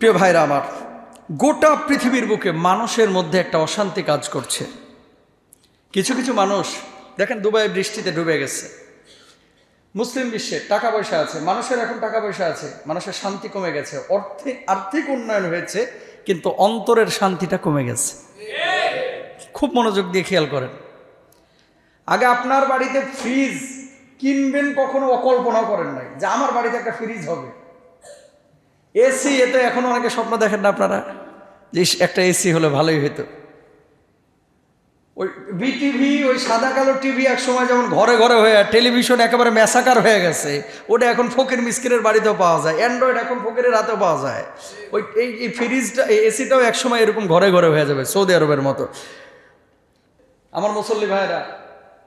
প্রিয় ভাইরা আমার, গোটা পৃথিবীর বুকে মানুষের মধ্যে একটা অশান্তি কাজ করছে। কিছু কিছু মানুষ, দেখেন দুবাই বৃষ্টিতে ডুবে গেছে। মুসলিম বিশ্বে টাকা পয়সা আছে, মানুষের এখন টাকা পয়সা আছে, মানুষের শান্তি কমে গেছে, অর্থে, আর্থিক উন্নয়ন হয়েছে, কিন্তু অন্তরের শান্তিটা কমে গেছে। খুব মনোযোগ দিয়ে খেয়াল করেন। আগে আপনার বাড়িতে ফ্রিজ কিনবেন কখনো অকল্পনা করেন নাই, যে আমার বাড়িতে একটা ফ্রিজ হবে। এসি এতে এখন অনেকে স্বপ্ন দেখেন না আপনারা। যে একটা এসি হলে ভালোই হতো ওই বিটিভি ওই সাদা কালো টিভি এক সময় যেমন ঘরে ঘরে হয়ে টেলিভিশন একেবারে মেসাকার হয়ে গেছে, ওটা এখন ফকির মিসকিরের বাড়িতেও পাওয়া যায় অ্যান্ড্রয়েড এখন ফকিরের হাতেও পাওয়া যায়। ওই এই ফ্রিজটা এই এসিটাও এক সময় এরকম ঘরে ঘরে হয়ে যাবে, সৌদি আরবের মতো। আমার মুসল্লি ভাইরা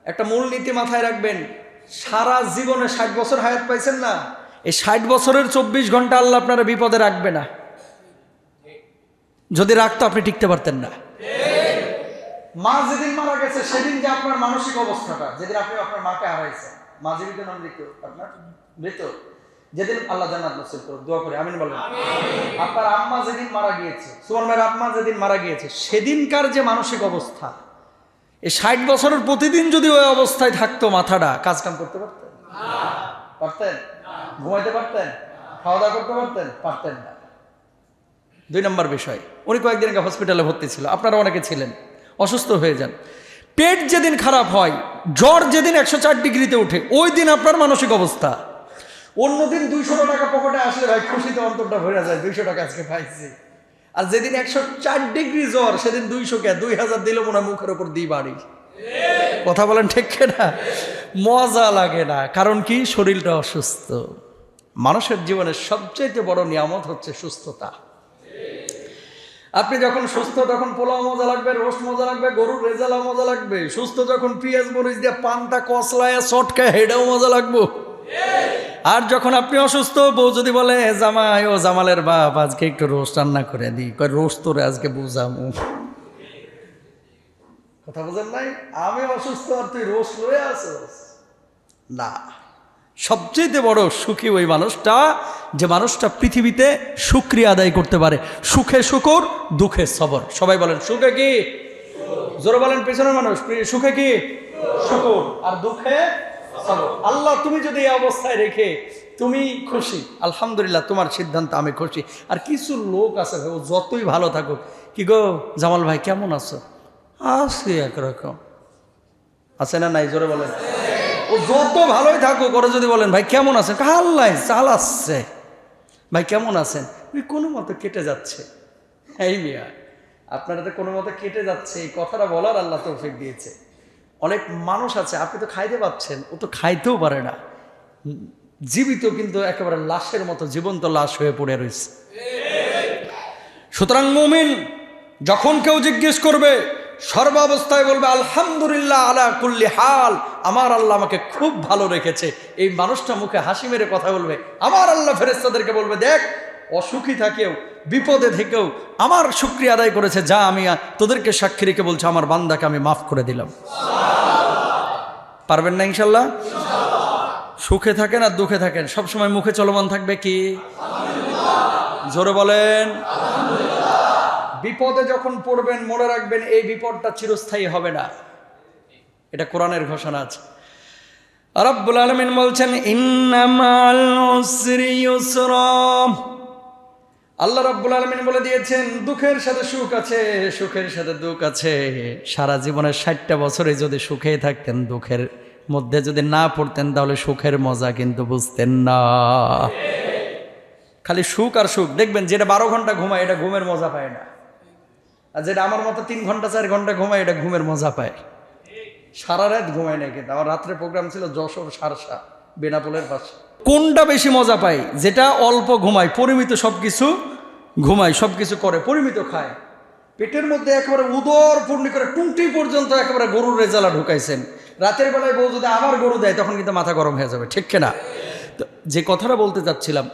একটা মূলনীতি মাথায় রাখবেন, সারা জীবনে ষাট বছর হায়াত পাইছেন না? এই ষাট বছরের চব্বিশ ঘণ্টা আল্লাহ আপনারা বিপদে রাখবে না। যদি রাখতো আপনি টিকতে পারতেন না। মা যেদিন মারা গেছে সেদিন যে আপনার মানসিক অবস্থাটা যেদিন আপনি আপনার মাকে হারাইছেন। মা জীবিত নাম মৃত্যু? আপনার মৃত যেদিন আল্লাহ জান্নাত নসিব করুন দোয়া করে আমিন বলেন। আপনার আম্মা যেদিন মারা গিয়েছে সুমন ভাইয়ের আম্মা যেদিন মারা গিয়েছে সেদিনকার যে মানসিক অবস্থা এই ষাট বছরের প্রতিদিন যদি ওই অবস্থায় থাকতো মাথাটা কাজ কাম করতে পারতেন? পারতেন? ঘুমাইতে পারতেন? খাওয়া দাওয়া করতে পারতেন? পারতেন না। দুই নম্বর বিষয়, উনি কয়েকদিন আগে হসপিটালে ভর্তি ছিল। আপনারা অনেকে ছিলেন। অসুস্থ হয়ে যান। পেট যেদিন খারাপ হয়, জ্বর যেদিন একশো চার ডিগ্রিতে ওঠে ওই দিন আপনার মানসিক অবস্থা। অন্যদিন দুইশো টাকা পকেটে আসলে ভাই খুশিতে অন্তরটা ভরে যায়, দুইশো টাকা আজকে পাইছি। আর যেদিন একশো চার ডিগ্রি জ্বর, সেদিন দুইশো কে, দুই হাজার দিল মনে মুখের ওপর দিই বাড়ি। কথা বলেন ঠিক না মজা লাগে না। কারণ কি? শরীরটা অসুস্থ। মানুষের জীবনের সবচেয়ে বড় নিয়ামত হচ্ছে সুস্থতা। আপনি যখন সুস্থ, তখন পোলাও মজা লাগবে, রোস্ট মজা লাগবে, গরুর রেজালা মজা লাগবে। সুস্থ যখন পেঁয়াজ, মরিচ দিয়ে পানটা কসলায় চটকায় হেডাও মজা লাগবো। আর যখন আপনি অসুস্থ, বউ যদি বলে জামাই, ও জামালের বাপ, আজকে একটু রোস্ট রান্না করে দিই। কয়, রোস্ট তোরে আজকে বুঝামু। কথা বুঝেন নাই? আমি অসুস্থ আর তুই রোস্ট লয়ে আসস? না। সবচেয়ে বড় সুখী ওই মানুষটা যে মানুষটা পৃথিবীতে সুক্রিয়া আদায় করতে পারে। সুখে শুকর, দুঃখে সবর। সবাই বলেন, সুখে কি? জোরে বলেন, পেছনের মানুষ সুখে কি? শুকর। আর দুঃখে আল্লাহ, তুমি যদি এই অবস্থায় রেখে তুমি খুশি, আলহামদুলিল্লাহ, তোমার সিদ্ধান্ত আমি খুশি। আর কিছু লোক আছে ও যতই ভালো থাকুক, কি গো জামাল ভাই, কেমন আছো? আছি একরকম। আছে না নাই? জোরে বলেন। ও যত ভালোই থাকুক, ওরা যদি বলেন, ভাই, কেমন আছেন? আল্লাহ, চালাচ্ছে। ভাই, কেমন আছেন? ওই কোনো মতো কেটে যাচ্ছে। এই মিয়া, আপনারা তো কোনো মতো কেটে যাচ্ছে। এই কথাটা বলার আল্লাহ তৌফিক দিয়েছে। অনেক মানুষ আছে, আপনি তো খাইতে পাচ্ছেন, ও তো খাইতেও পারে না। জীবিত কিন্তু একেবারে লাশের মতো, জীবন্ত লাশ হয়ে পড়ে রয়েছে। সুতরাং মুমিন, যখন কেউ জিজ্ঞেস করবে, সর্বাবস্থায় বলবে, আলহামদুলিল্লাহ আলা কুল্লি হাল। আমার আল্লাহ আমাকে খুব ভালো রেখেছে। এই মানুষটা মুখে হাসি মেরে কথা বলবে। আমার আল্লাহ ফেরেস্তাদেরকে বলবে, দেখ, অসুখী থাকেও, বিপদে থেকেও আমার শুক্রিয়া আদায় করেছে, যা আমি তোদেরকে সাক্ষী রেখে বলছে, আমার বান্দাকে আমি মাফ করে দিলাম। পারবেন না ইনশাল্লাহ? সুখে থাকেন আর দুঃখে থাকেন। সবসময় মুখে চলমান থাকবে কি? জোরে বলেন। বিপদে যখন পড়বেন, মনে রাখবেন, এই বিপদটা চিরস্থায়ী হবে না। এটা কোরআনের ঘোষণা আছে। রব্বুল আলমিন বলছেন আল্লাহ রব্বুল আলমিন বলে দিয়েছেন, দুঃখের সাথে সুখ আছে, সুখের সাথে দুঃখ আছে। সারা জীবনের ষাটটা বছরে যদি সুখে থাকতেন, দুঃখের মধ্যে যদি না পড়তেন, তাহলে সুখের মজা কিন্তু বুঝতেন না। খালি সুখ আর সুখ। দেখবেন, যেটা বারো ঘণ্টা ঘুমায়, এটা ঘুমের মজা পায় না। আর যেটা আমার মতো তিন ঘণ্টা, চার ঘণ্টা ঘুমায়, এটা ঘুমের মজা পায়। সারা রাত ঘুমায় না কিন্তু। আমার রাত্রে প্রোগ্রাম ছিল যশোর সারসা, বেনাপোলের পাশে। কোনটা বেশি মজা পায় যেটা অল্প ঘুমায় পরিমিত সব কিছু ঘুমায় সব কিছু করে, পরিমিত খায়। পেটের মধ্যে একেবারে উদর পূর্ণি করে টুংটি পর্যন্ত একেবারে গরুর রেজালা ঢুকাইছেন। রাতের বেলায় বউ যদি আবার গরু দেয়, তখন কিন্তু মাথা গরম হয়ে যাবে, ঠিক না যে কথাটা বলতে চাচ্ছিলাম,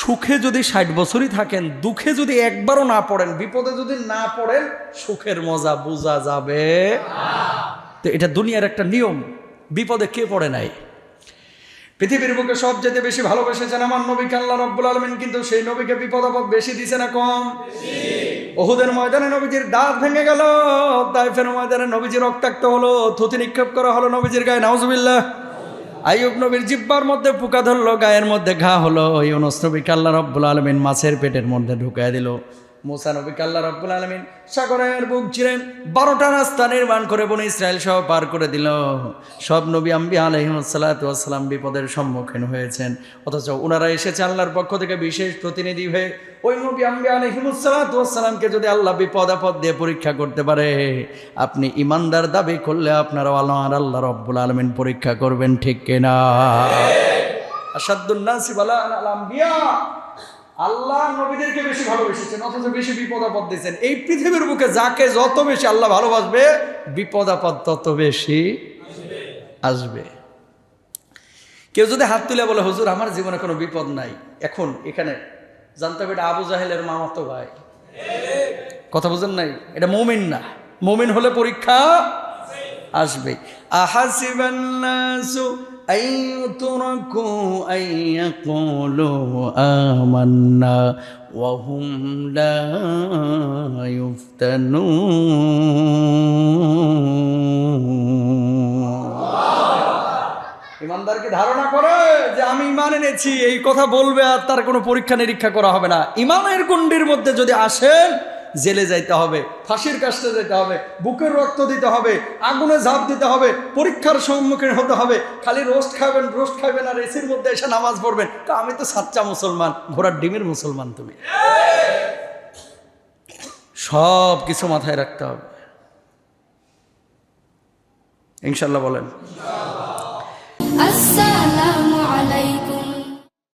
সুখে যদি ষাট বছরই থাকেন, দুঃখে যদি একবারও না পড়েন, বিপদে যদি না পড়েন, সুখের মজা বোঝা যাবে। তো এটা দুনিয়ার একটা নিয়ম। বিপদে কে পড়ে নাই? পৃথিবীর বুকে সব যেতে বেশি ভালোবেসেছেন আমার নবীকে আল্লাহ রব্বুল আলমিন, কিন্তু সেই নবীকে বিপদ আপদ বেশি দিছে না কম? ওহুদের ময়দানে নবীজির দাঁত ভেঙে গেল, তাইফের ময়দানে নবীজি রক্তাক্ত হলো থুতি নিক্ষেপ করা হলো নবীজির গায়ে, নাউজুবিল্লাহ। আইয়ুব নবীর জিব্বার মধ্যে পোকা ধরলো, গায়ের মধ্যে ঘা হলো, ইউনুস নবীকে আল্লাহ রব্বুল আলমিন মাছের পেটের মধ্যে ঢুকায় দিল। মোসা নবীকে আল্লাহ রব্বুল আলমিন সাগরের বুক ছিলেন বারোটা রাস্তা নির্মাণ করে বনে ইসরায়েল সহ পার করে দিল। সব নবী আম্বি আলহিমসাল্লাম বিপদের সম্মুখীন হয়েছেন। অথচ ওনারা এসেছে আল্লাহর পক্ষ থেকে বিশেষ প্রতিনিধি হয়ে ওই নবী আম্বি আলহিমসাল্লামকে যদি আল্লাহ বিপদ আপদ দিয়ে পরীক্ষা করতে পারে, আপনি ইমানদার দাবি করলে আপনারা আল্লাহ আল্লাহ রব্বুল আলমিন পরীক্ষা করবেন ঠিক কিনা? আসাদুল্নাসি বালা আল আম্বিয়া। আল্লাহ নবীদেরকে বেশি ভালোবেসেছেন, অথচ বেশি বিপদ আপদ দিয়েছেন। এই পৃথিবীর বুকে যাকে যত বেশি আল্লাহ ভালোবাসবে বিপদ আপদ তত বেশি আসবে। কেউ যদি হাত তুলে বলে, হুজুর, আমার জীবনে কোনো বিপদ নাই। এখন, এখানে। জানতে হবে এটা আবু জাহেলের মামাতো ভাই। কথা বুঝেন নাই? এটা মমিন না। মমিন হলে পরীক্ষা আসবে আহাসিবান্নাসু আইয়ুতরাকু আইয়াকুলু আমান্না ওয়া হুম লা ইফতানুন ইমানদারকে ধারণা করে যে আমি ইমান এনেছি, এই কথা বলবে আর তার কোনো পরীক্ষা নিরীক্ষা করা হবে না। ইমানের কুণ্ডির মধ্যে যদি আসেন জেলে যাইতে হবে, ফাঁসির কাজটা যেতে হবে, বুকের রক্ত দিতে হবে, আগুনে ঝাঁপ দিতে হবে, পরীক্ষার সম্মুখীন হতে হবে, খালি রোস্ট খাবেন রোস্ট খাবেন আর এসির মধ্যে এসে নামাজ পড়বেন। তো আমি তো সাচ্চা মুসলমান, ঘোড়ার ডিমের মুসলমান তুমি। সব কিছু মাথায় রাখতে হবে। ইনশাল্লাহ বলেন। আসসালাম